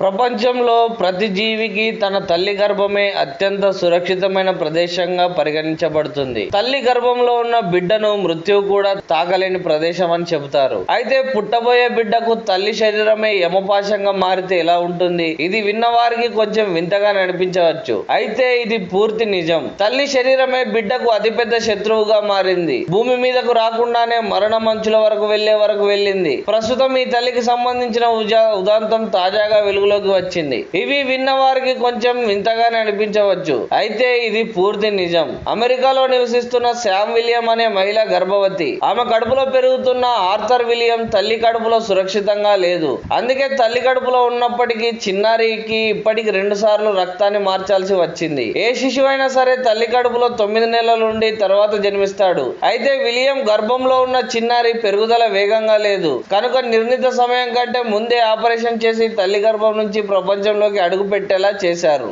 ప్రపంచంలో ప్రతి జీవికి తన తల్లి గర్భమే అత్యంత సురక్షితమైన ప్రదేశంగా పరిగణించబడుతుంది. తల్లి గర్భంలో ఉన్న బిడ్డను మృత్యువు కూడా తాకలేని ప్రదేశం అని చెబుతారు. అయితే పుట్టబోయే బిడ్డకు తల్లి శరీరమే యమపాశంగా మారితే ఎలా ఉంటుంది? ఇది విన్నవారికి కొంచెం వింతగా నడిపించవచ్చు అయితే ఇది పూర్తి నిజం. తల్లి శరీరమే బిడ్డకు అతిపెద్ద శత్రువుగా మారింది. భూమి మీదకు రాకుండానే మరణ మంచుల వరకు వెళ్ళే వరకు వెళ్ళింది. ప్రస్తుతం ఈ తల్లికి సంబంధించిన ఉజా- ఉదాంతం తాజాగా వెలుగు వెలుగులోకి వచ్చింది. ఇవి విన్న వారికి కొంచెం వింతగానే అనిపించవచ్చు. అయితే ఇది పూర్తి నిజం. అమెరికాలో నివసిస్తున్న శామ్ విలియం అనే మహిళ గర్భవతి. ఆమె కడుపులో పెరుగుతున్న ఆర్థర్ విలియం తల్లి కడుపులో సురక్షితంగా లేదు. అందుకే తల్లి కడుపులో ఉన్నప్పటికీ చిన్నారికి ఇప్పటికి రెండు సార్లు రక్తాన్ని మార్చాల్సి వచ్చింది. ఏ శిశువైనా సరే తల్లి కడుపులో తొమ్మిది నెలల నుండి తర్వాత జన్మిస్తాడు. అయితే విలియం గర్భంలో ఉన్న చిన్నారి పెరుగుదల వేగంగా లేదు. కనుక నిర్ణీత సమయం కంటే ముందే ఆపరేషన్ చేసి తల్లి గర్భం నుంచి ప్రపంచంలోకి అడుగు పెట్టేలా చేశారు.